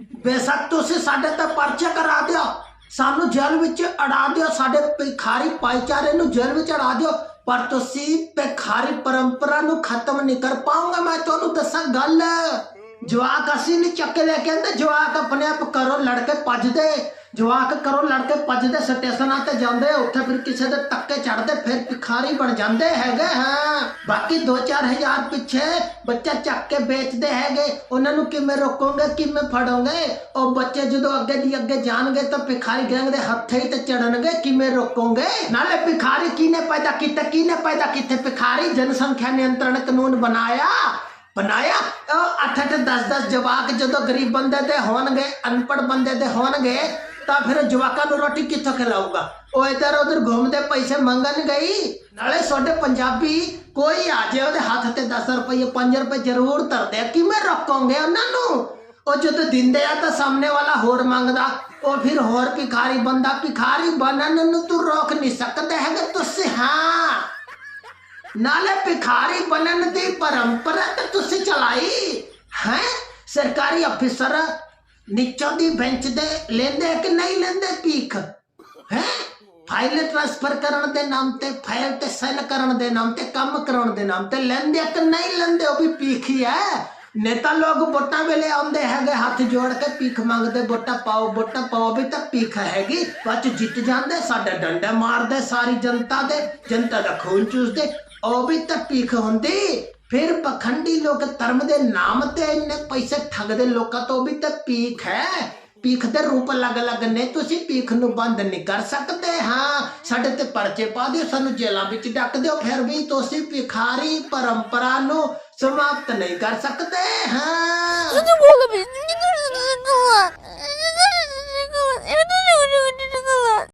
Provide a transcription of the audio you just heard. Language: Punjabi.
ਬੇਸ਼ੱਕ ਤੁਸੀਂ ਸਾਡੇ ਤੇ ਪਰਚਾ ਕਰਾ ਦਿਓ। ਸਾਨੂੰ ਜੇਲ੍ਹ ਵਿੱਚ ਅੜਾ ਦਿਓ। ਸਾਡੇ ਭਿਖਾਰੀ ਭਾਈਚਾਰੇ ਨੂੰ ਜੇਲ੍ਹ ਵਿੱਚ ਅੜਾ ਦਿਓ। ਪਰ ਤੁਸੀਂ ਭਿਖਾਰੀ ਪਰੰਪਰਾ ਨੂੰ ਖਤਮ ਨਹੀਂ ਕਰ ਪਾਉਂਗਾ ਮੈਂ ਤੁਹਾਨੂੰ ਦੱਸਾਂ ਗੱਲ। ਜਵਾਕ ਅਸੀਂ ਨਹੀਂ ਚੱਕ ਕੇ ਲੈ ਕੇ ਆਂਦੇ ਜਵਾਕ ਆਪਣੇ ਆਪ ਕਰੋ ਲੜਕੇ ਭੱਜਦੇ। ਜਵਾਕ ਕਰੋ, ਲੜਕੇ ਭੱਜਦੇ ਸਟੇਸ਼ਨਾਂ ਤੇ ਜਾਂਦੇ, ਉੱਥੇ ਫਿਰ ਕਿਸੇ ਦੇ ਟੱਕੇ ਚੜਦੇ ਫਿਰ ਭਿਖਾਰੀ ਬਣ ਜਾਂਦੇ ਹੈਗੇ, ਹਾਂ। ਬਾਕੀ 2-4000 ਪਿੱਛੇ ਬੱਚਾ ਚੱਕ ਕੇ ਵੇਚਦੇ ਹੈਗੇ, ਉਹਨਾਂ ਨੂੰ ਕਿਵੇਂ ਰੋਕੋਗੇ, ਕਿਵੇਂ ਫੜੋਗੇ? ਉਹ ਬੱਚੇ ਜਦੋਂ ਅੱਗੇ ਦੀ ਅੱਗੇ ਜਾਣਗੇ ਤਾਂ ਭਿਖਾਰੀ ਗੈਂਗ ਦੇ ਹੱਥੇ ਹੀ ਤੇ ਚੜਨਗੇ ਕਿਵੇਂ ਰੋਕੋਗੇ? ਨਾਲੇ ਭਿਖਾਰੀ ਕਿਨੇ ਪੈਦਾ ਕੀਤਾ ਕਿਨੇ ਪੈਦਾ ਕੀਤੇ? ਭਿਖਾਰੀ ਜਨਸੰਖਿਆ ਨਿਯੰਤਰਣ ਕਾਨੂੰਨ ਬਣਾਇਆ। ਬਣਾਇਆ? ਉਹ 8 8 10 10 ਜਵਾਕ ਜਦੋਂ ਗਰੀਬ ਬੰਦੇ ਦੇ ਹੋਣਗੇ ਅਨਪੜ ਬੰਦੇ ਦੇ ਹੋਣਗੇ ਤਾਂ ਫਿਰ ਜਵਾਕਾਂ ਨੂੰ ਰੋਟੀ ਕਿੱਥੋਂ ਖਿਲਾਊਗਾ? ਉਹ ਇਧਰ ਉਧਰ ਘੁੰਮਦੇ ਪੈਸੇ ਮੰਗਣ ਗਈ। ਨਾਲੇ ਸਾਡੇ ਪੰਜਾਬੀ ਕੋਈ ਆ ਜੇ ਉਹਦੇ ਹੱਥ ਤੇ 10 ਰੁਪਏ 5 ਰੁਪਏ ਜ਼ਰੂਰ ਧਰਦੇ ਆ। ਕਿਵੇਂ ਰੋਕੋਗੇ ਉਹਨਾਂ ਨੂੰ? ਉਹ ਜਦੋਂ ਦਿੰਦੇ ਆ ਤਾਂ ਸਾਹਮਣੇ ਵਾਲਾ ਹੋਰ ਮੰਗਦਾ। ਉਹ ਫਿਰ ਹੋਰ ਭਿਖਾਰੀ ਬੰਦਾ ਭਿਖਾਰੀ ਬਣਨ ਨੂੰ ਤੂੰ ਰੋਕ ਨਹੀਂ ਸਕਦੇ ਹੈਗੇ ਤੁਸੀਂ, ਹਾਂ। ਨਾਲੇ ਭਿਖਾਰੀ ਬਣਨ ਦੀ ਪਰੰਪਰਾ ਤੇ ਤੁਸੀਂ ਚਲਾਈ, ਹੈ? ਸਰਕਾਰੀ ਅਫਸਰ ਨੀਚੋਂ ਦੀ ਬੈਂਚ ਦੇ ਲੈਂਦੇ ਕਿ ਨਹੀਂ ਲੈਂਦੇ ਭੀਖ? ਹੈ? ਫਾਈਲ ਟ੍ਰਾਂਸਫਰ ਕਰਨ ਦੇ ਨਾਮ ਤੇ ਫਾਈਲ ਤੇ ਸਾਈਨ ਕਰਨ ਦੇ ਨਾਮ ਤੇ, ਕੰਮ ਕਰਾਉਣ ਦੇ ਨਾਮ ਤੇ ਲੈਂਦੇ ਕਿ ਨਹੀਂ ਲੈਂਦੇ? ਉਹ ਵੀ ਭੀਖ ਹੀ ਹੈ। ਨੇਤਾ ਲੋਕ ਵੋਟਾਂ ਵੇਲੇ ਆਉਂਦੇ ਹੈਗੇ, ਹੱਥ ਜੋੜ ਕੇ ਭੀਖ ਮੰਗਦੇ, ਵੋਟਾਂ ਪਾਓ ਵੋਟਾਂ ਪਾਓ, ਵੀ ਤਾਂ ਭੀਖ ਹੈਗੀ। ਬੱਚ ਜਿੱਤ ਜਾਂਦੇ, ਸਾਡਾ ਡੰਡਾ ਮਾਰਦੇ, ਸਾਰੀ ਜਨਤਾ ਦੇ, ਜਨਤਾ ਦਾ ਖੂਨ ਚੂਸਦੇ, ਉਹ ਵੀ ਤਾਂ ਭੀਖ ਹੁੰਦੀ। ਫਿਰ ਪਖੰਡੀ ਲੋਕ ਧਰਮ ਦੇ ਨਾਮ ਤੇ ਇੰਨੇ ਪੈਸੇ ਠੱਗਦੇ ਲੋਕਾਂ ਤੋਂ ਵੀ ਤਾਂ ਭੀਖ ਹੈ ਭੀਖ ਦੇ ਰੂਪ ਅਲੱਗ-ਅਲੱਗ ਨੇ ਤੁਸੀਂ ਭੀਖ ਨੂੰ ਬੰਦ ਨਹੀਂ ਕਰ ਸਕਦੇ ਹਾਂ ਸਾਡੇ ਤੇ ਪਰਚੇ ਪਾ ਦਿਓ ਸਾਨੂੰ ਜੇਲਾਂ ਵਿੱਚ ਡੱਕ ਦਿਓ ਫਿਰ ਵੀ ਤੁਸੀਂ ਭਿਖਾਰੀ ਪਰੰਪਰਾ ਨੂੰ ਸਮਾਪਤ ਨਹੀਂ ਕਰ ਸਕਦੇ ਹਾਂ